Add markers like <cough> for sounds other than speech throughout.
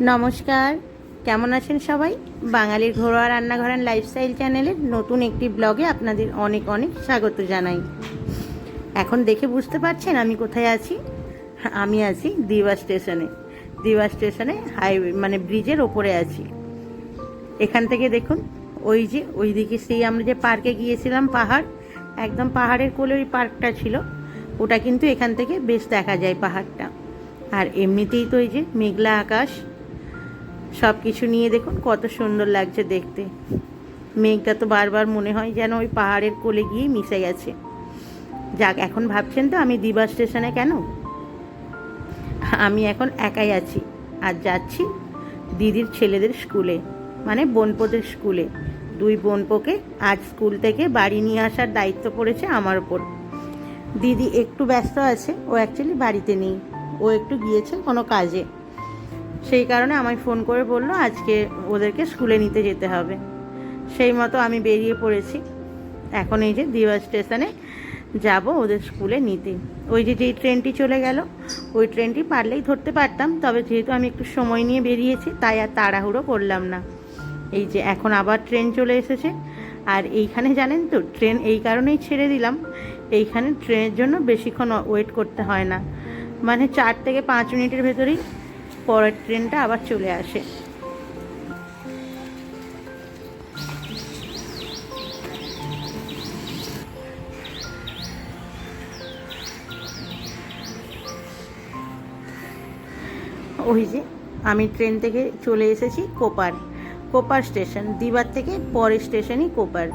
নমস্কার। কেমন আছেন সবাই? বাঙালির ঘরোয়া রান্নাঘরের লাইফস্টাইল চ্যানেলের নতুন একটি ব্লগে আপনাদের অনেক অনেক স্বাগত জানাই। এখন দেখে বুঝতে পারছেন আমি কোথায় আছি? আমি আছি দিবা স্টেশনে। দিবা স্টেশনে হাইওয়ে মানে ব্রিজের ওপরে আছি। এখান থেকে দেখুন, ওই যে, ওইদিকে সেই আমরা যে পার্কে গিয়েছিলাম, পাহাড়, একদম পাহাড়ের কোলে ওই পার্কটা ছিল। ওটা কিন্তু এখান থেকে বেশ দেখা যায় পাহাড়টা। আর এমনিতেই তো ওই যে মেঘলা আকাশ সব কিছু নিয়ে দেখুন, কত সুন্দর লাগছে দেখতে। মেঘটা তো বারবার মনে হয় যেন ওই পাহাড়ের কোলে গিয়ে মিশে গেছে। যাক, এখন ভাবছেন তো আমি দিবা স্টেশনে কেন? আমি এখন একাই আছি। আর যাচ্ছি দিদির ছেলেদের স্কুলে মানে বোনপোদের স্কুলে। দুই বোনপোকে আজ স্কুল থেকে বাড়ি নিয়ে আসার দায়িত্ব পড়েছে আমার ওপর। দিদি একটু ব্যস্ত আছে, ও অ্যাকচুয়ালি বাড়িতে নেই। ও একটু গিয়েছে কোনো কাজে। সেই কারণে আমায় ফোন করে বলল, আজকে ওদেরকে স্কুলে নিতে যেতে হবে। সেই মতো আমি বেরিয়ে পড়েছি। এখন এই যে দিবা স্টেশনে যাব ওদের স্কুলে নিতে। ওই যে যেই ট্রেনটি চলে গেল, ওই ট্রেনটি পারলেই ধরতে পারতাম, তবে যেহেতু আমি একটু সময় নিয়ে বেরিয়েছি, তাই আর তাড়াহুড়ো করলাম না। এই যে এখন আবার ট্রেন চলে এসেছে। আর এইখানে জানেন তো, ট্রেন এই কারণেই ছেড়ে দিলাম, এইখানে ট্রেনের জন্য বেশিক্ষণ ওয়েট করতে হয় না। মানে চার থেকে পাঁচ মিনিটের ভেতরেই পরের ট্রেনটা আবার চলে আসে। ওই যে, আমি ট্রেন থেকে চলে এসেছি কোপার। কোপার স্টেশন, দিবার থেকে পরের স্টেশনই কোপার।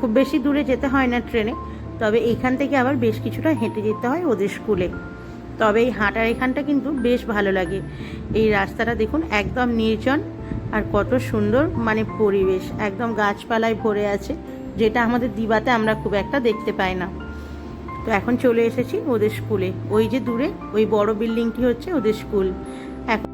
খুব বেশি দূরে যেতে হয় না ট্রেনে, তবে এখান থেকে আবার বেশ কিছুটা হেঁটে যেতে হয় ওদের স্কুলে। তবে এই হাঁটার এখানটা কিন্তু বেশ ভালো লাগে। এই রাস্তাটা দেখুন একদম নির্জন আর কত সুন্দর মানে পরিবেশ। একদম গাছপালায় ভরে আছে, যেটা আমাদের দিবাতে আমরা খুব একটা দেখতে পাই না। তো এখন চলে এসেছি ওদের স্কুলে। ওই যে দূরে, ওই বড় বিল্ডিংটি হচ্ছে ওদের স্কুল। এখন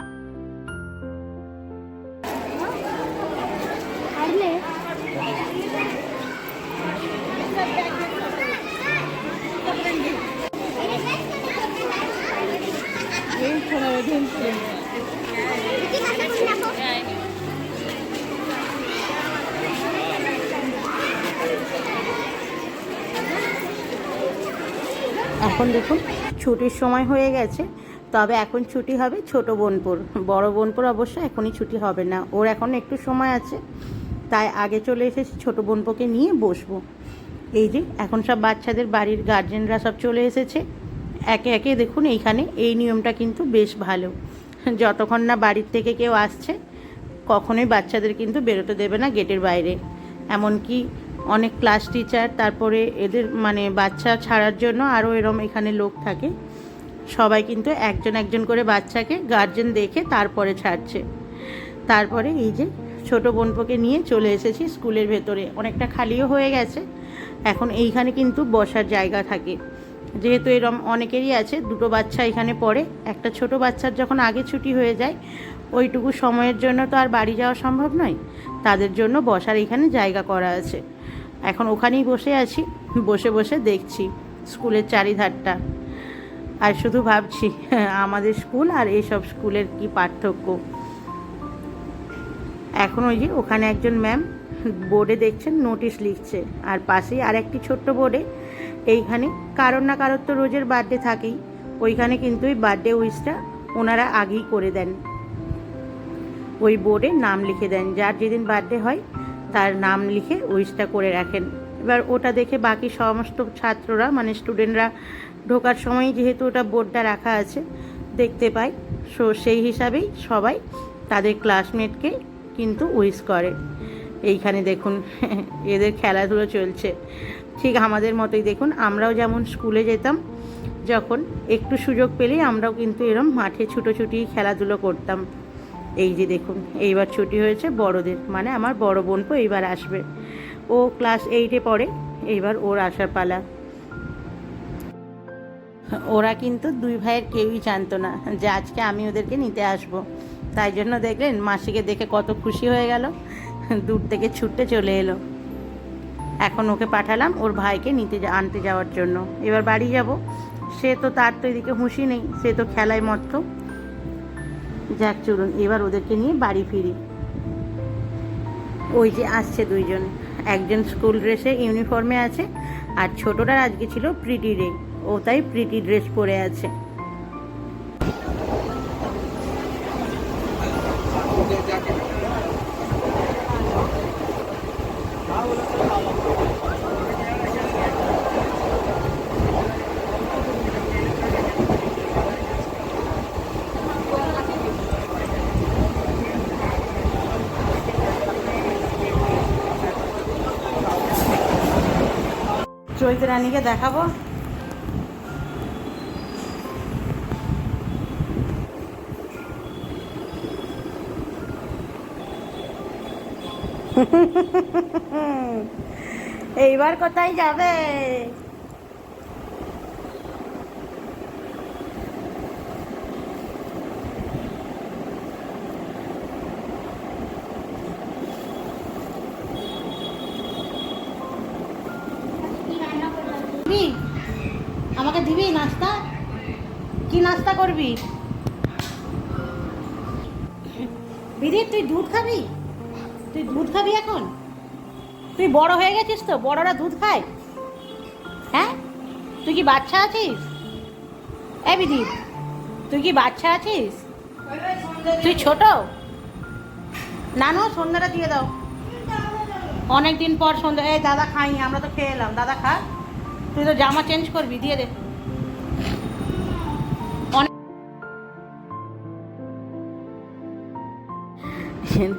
এখন দেখুন, ছুটির সময় হয়ে গেছে। তবে এখন ছুটি হবে ছোট বোনপুর। বড় বোনপুর অবশ্য এখনই ছুটি হবে না। ওর এখন একটু সময় আছে। তাই আগে চলে এসেছি ছোট বোনপুকে নিয়ে বসবো। এই যে, এখন সব বাচ্চাদের বাড়ির গার্জেনরা সব চলে এসেছে। একে একে দেখুন, এইখানে এই নিয়মটা কিন্তু বেশ ভালো। যতক্ষণ না বাড়ির থেকে কেউ আসছে, কখনোই বাচ্চাদের কিন্তু বেরোতে দেবে না গেটের বাইরে। এমনকি অনেক ক্লাস টিচার তারপরে এদের মানে বাচ্চা ছাড়ার জন্য আরও এরম এখানে লোক থাকে। সবাই কিন্তু একজন একজন করে বাচ্চাকে গার্জেন দেখে তারপরে ছাড়ছে। তারপরে এই যে ছোট বোনপোকে নিয়ে চলে এসেছি স্কুলের ভেতরে। অনেকটা খালিও হয়ে গেছে। এখন এইখানে কিন্তু বসার জায়গা থাকে। যেহেতু এরম অনেকেরই আছে, দুটো বাচ্চা এখানে পড়ে। একটা ছোট বাচ্চার যখন আগে ছুটি হয়ে যায়, ওইটুকু সময়ের জন্য তো আর বাড়ি যাওয়া সম্ভব নয়। তাদের জন্য বসার এখানে জায়গা করা আছে। এখন ওখানেই বসে আছি, বসে বসে দেখছি স্কুলের চারিধারটা। আর শুধু ভাবছি, আমাদের স্কুল আর এইসব স্কুলের কি পার্থক্য। এখন ওই যে ওখানে একজন ম্যাম বোর্ডে দেখছেন, নোটিশ লিখছে। আর পাশেই আর একটি ছোট্ট বোর্ডে এইখানে কারোর না কারোর তো রোজের বার্থডে থাকেই। ওইখানে কিন্তু ওই বার্থডে উইশটা ওনারা আগেই করে দেন। ওই বোর্ডে নাম লিখে দেন, যার যেদিন বার্থডে হয় তার নাম লিখে উইশটা করে রাখেন। এবার ওটা দেখে বাকি সমস্ত ছাত্ররা মানে স্টুডেন্টরা ঢোকার সময় যেহেতু ওটা বোর্ডটা রাখা আছে, দেখতে পাই সো সেই হিসাবেই সবাই তাদের ক্লাসমেটকে কিন্তু উইশ করে। এইখানে দেখুন, <laughs> এদের খেলাধুলো চলছে। ঠিক আমাদের মতোই দেখুন, আমরাও যেমন স্কুলে যেতাম, যখন একটু সুযোগ পেলেই আমরাও কিন্তু এরম মাঠে ছুটোছুটি খেলাধুলো করতাম। এই যে দেখুন, এইবার ছুটি হয়েছে বড়দের মানে আমার বড় বোনপো এইবার আসবে। ও ক্লাস এইটে পড়ে, এইবার ওর আসার পালা। ওরা কিন্তু দুই ভাইয়ের কেউই জানতো না যে আজকে আমি ওদেরকে নিতে আসব। তাই জন্য দেখলেন মাসিকে দেখে কত খুশি হয়ে গেল, দূর থেকে ছুটতে চলে এলো। এখন ওকে পাঠালাম ওর ভাইকে নিতে আনতে যাওয়ার জন্য। এবার বাড়ি যাব। সে তো তার তো এদিকে হুঁশি নেই, সে তো খেলায় মত্ত। যাক, চলুন, এবার ওদেরকে নিয়ে বাড়ি ফিরি। ওই যে আসছে দুইজন। একজন স্কুল ড্রেসে ইউনিফর্মে আছে, আর ছোটটার আজকে ছিল প্রিটি ডে ও তাই প্রিটি ড্রেস পরে আছে। চৈত রানীকে দেখাবো। <laughs> এইবার কোথায় যাবে দিবি আমাকে দিবি নাস্তা? কি নাস্তা করবি? দিদি, তুই দুধ খাবি? তুই দুধ খাবি এখন? তুই বড় হয়ে গেছিস তো, বড়রা দুধ খায়। হ্যাঁ? তুই কি বাচ্চা আছিস? এ বিধি, তুই কি বাচ্চা আছিস? তুই ছোট? নানু, সন্ধ্যাটা দিয়ে দাও। অনেক দিন পর সন্ধ্যা এই দাদা খাইনি, আমরা তো খেয়ে এলাম। দাদা খা। তুই তো জামা চেঞ্জ করবি, দিয়ে দে।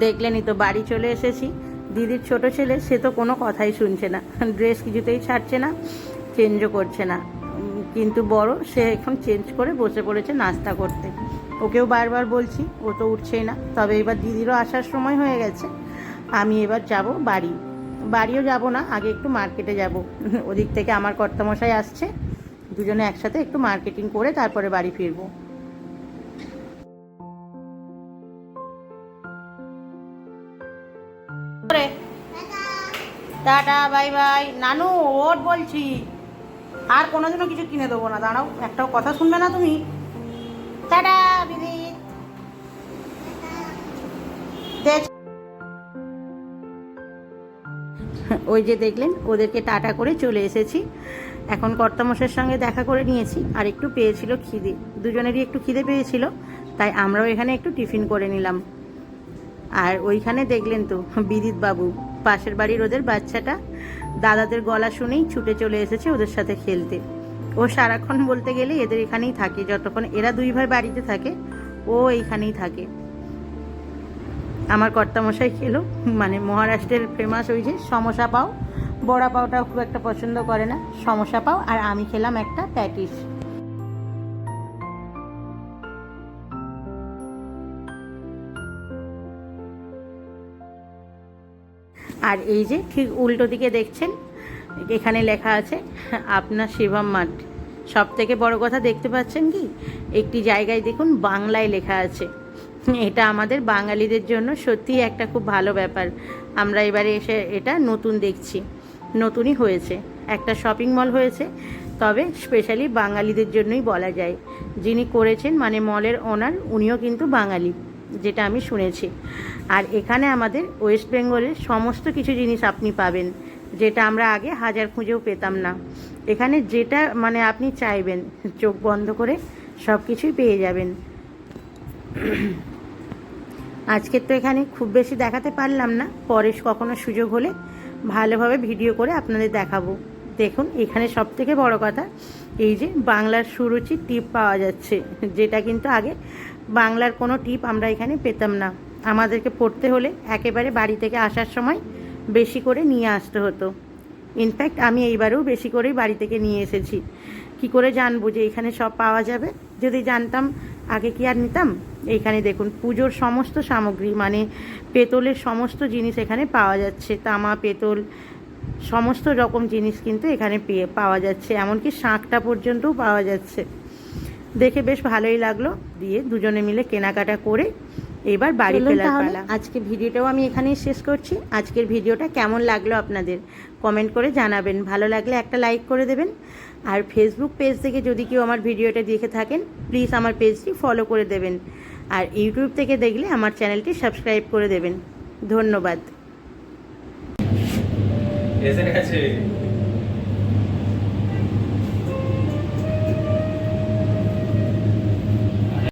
দেখলেনই তো বাড়ি চলে এসেছি। দিদির ছোট ছেলে, সে তো কোনো কথাই শুনছে না। ড্রেস কিছুতেই ছাড়ছে না চেঞ্জও করছে না। কিন্তু বড়, সে এখন চেঞ্জ করে বসে পড়েছে নাস্তা করতে। ওকেও বারবার বলছি, ও তো উঠছেই না। তবে এবার দিদিরও আসার সময় হয়ে গেছে। আমি এবার যাব বাড়ি। বাড়িও যাব না, আগে একটু মার্কেটে যাব। ওদিক থেকে আমার কর্তামশাই আসছে, দুজনে একসাথে একটু মার্কেটিং করে তারপরে বাড়ি ফিরবো। Tata, bye bye. নানু, ওট বলছি। আর কোনোদিনও কিছু কিনে দেবো না, দাঁড়াও, একটাও কথা শুনবে না তুমি। টাটা, দিদি। <laughs> ওই যে দেখলেন, ওদেরকে টাটা করে চলে এসেছি। এখন কর্তামশের সঙ্গে দেখা করে নিয়েছি, আর একটু পেয়েছিল খিদে। দুজনেরই একটু খিদে পেয়েছিল, তাই আমরাও এখানে একটু টিফিন করে নিলাম। আর ওইখানে দেখলেন তো বিদিত বাবু পাশের বাড়ির ওদের বাচ্চাটা, দাদাদের গলা শুনেই ছুটে চলে এসেছে ওদের সাথে খেলতে। ও সারাক্ষণ বলতে গেলে এদের এখানেই থাকে, যতক্ষণ এরা দুই ভাই বাড়িতে থাকে, ও এইখানেই থাকে। আমার কর্তামশাই খেলো মানে মহারাষ্ট্রের ফেমাস ওই যে সমোসা পাও। বড়া পাওটা খুব একটা পছন্দ করে না। সমোসা পাও আর আমি খেলাম একটা প্যাটিস। আর এই যে ঠিক উল্টো দিকে দেখছেন, এখানে লেখা আছে, আপনার শিবম মাঠ। সব থেকে বড় কথা দেখতে পাচ্ছেন কি? একটি জায়গায় দেখুন, বাংলায় লেখা আছে। এটা আমাদের বাঙালিদের জন্য সত্যিই একটা খুব ভালো ব্যাপার। আমরা এবারে এসে এটা নতুন দেখছি। নতুনই হয়েছে। একটা শপিং মল হয়েছে। তবে স্পেশালি বাঙালিদের জন্যই বলা যায়। যিনি করেছেন মানে মলের ওনার উনিও কিন্তু বাঙালি, যেটা আমি শুনেছি। আর এখানে আমাদের ওয়েস্ট বেঙ্গলের সমস্ত কিছু জিনিস আপনি পাবেন, যেটা আমরা আগে হাজার খুঁজেও পেতাম না। এখানে যেটা মানে আপনি চাইবেন, চোখ বন্ধ করে সব কিছুই পেয়ে যাবেন। আজকের তো এখানে খুব বেশি দেখাতে পারলাম না। পরে কখনো সুযোগ হলে ভালোভাবে ভিডিও করে আপনাদের দেখাবো। দেখুন, এখানে সব থেকে বড় কথা, এই যে বাংলার সুরুচি টিপ পাওয়া যাচ্ছে। যেটা কিন্তু আগে বাংলার কোনো টিপ আমরা এখানে পেতাম না। আমাদেরকে পড়তে হলে একেবারে বাড়ি থেকে আসার সময় বেশি করে নিয়ে আসতে হতো। ইনফ্যাক্ট আমি এইবারেও বেশি করেই বাড়ি থেকে নিয়ে এসেছি। কি করে জানব যে এখানে সব পাওয়া যাবে? যদি জানতাম, আগে কি আর নিতাম? এইখানে দেখুন পুজোর সমস্ত সামগ্রী মানে পেতলের সমস্ত জিনিস এখানে পাওয়া যাচ্ছে। তামা পেতল সমস্ত রকম জিনিস কিন্তু এখানে পেয়ে পাওয়া যাচ্ছে। এমনকি শাঁখটা পর্যন্তও পাওয়া যাচ্ছে। দেখে বেশ ভালোই লাগল। দিয়ে দুজনে মিলে কেনাকাটা করে এবার বাড়ি ফেরার পালা। আজকে ভিডিওটাও আমি এখানেই শেষ করছি। আজকের ভিডিওটা কেমন লাগল আপনাদের কমেন্ট করে জানাবেন। ভালো লাগলে একটা লাইক করে দেবেন। আর ফেসবুক পেজ থেকে যদি কেউ আমার ভিডিওটা দেখে থাকেন প্লিজ আমার পেজটি ফলো করে দেবেন। আর ইউটিউব থেকে দেখলে আমার চ্যানেলটি সাবস্ক্রাইব করে দেবেন। ধন্যবাদ।